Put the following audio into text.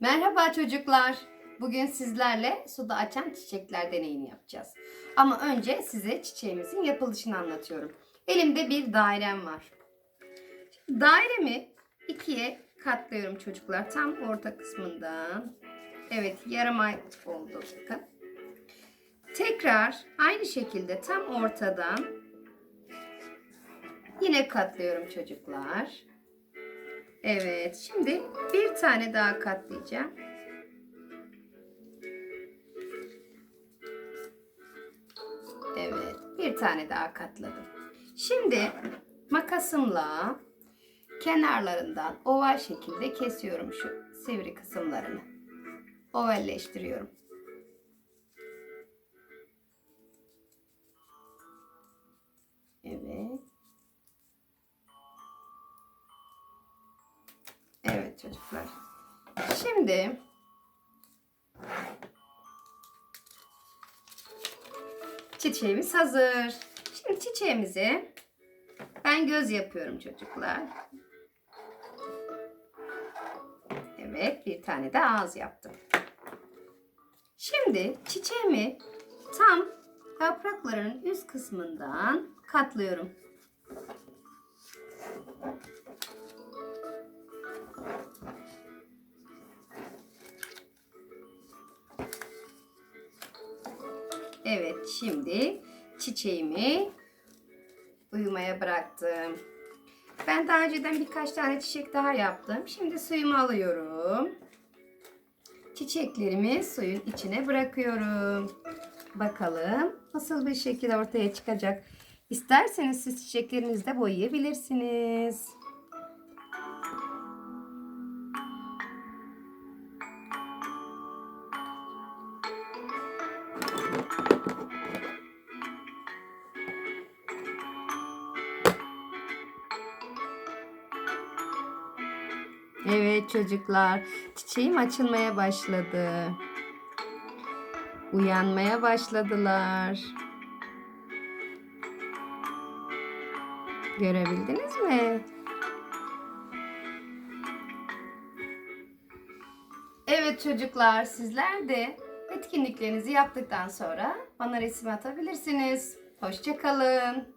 Merhaba çocuklar. Bugün sizlerle suda açan çiçekler deneyini yapacağız. Ama önce size çiçeğimizin yapılışını anlatıyorum. Elimde bir dairem var. Dairemi ikiye katlıyorum çocuklar. Tam orta kısmından. Evet yarım ay oldu bakın. Tekrar aynı şekilde tam ortadan yine katlıyorum çocuklar. Evet, şimdi bir tane daha katlayacağım. Evet, bir tane daha katladım. Şimdi makasımla kenarlarından oval şekilde kesiyorum şu sivri kısımlarını. Ovalleştiriyorum. Çocuklar. Şimdi çiçeğimiz hazır. Şimdi çiçeğimizi ben göz yapıyorum çocuklar. Evet bir tane de ağız yaptım. Şimdi çiçeğimi tam yapraklarının üst kısmından katlıyorum. Evet şimdi çiçeğimi uyumaya bıraktım. Ben daha önceden birkaç tane çiçek daha yaptım. Şimdi suyumu alıyorum. Çiçeklerimi suyun içine bırakıyorum. Bakalım nasıl bir şekil ortaya çıkacak. İsterseniz siz çiçeklerinizi de boyayabilirsiniz. Evet çocuklar, çiçeğim açılmaya başladı. Uyanmaya başladılar. Görebildiniz mi? Evet çocuklar, sizler de etkinliklerinizi yaptıktan sonra bana resim atabilirsiniz. Hoşçakalın.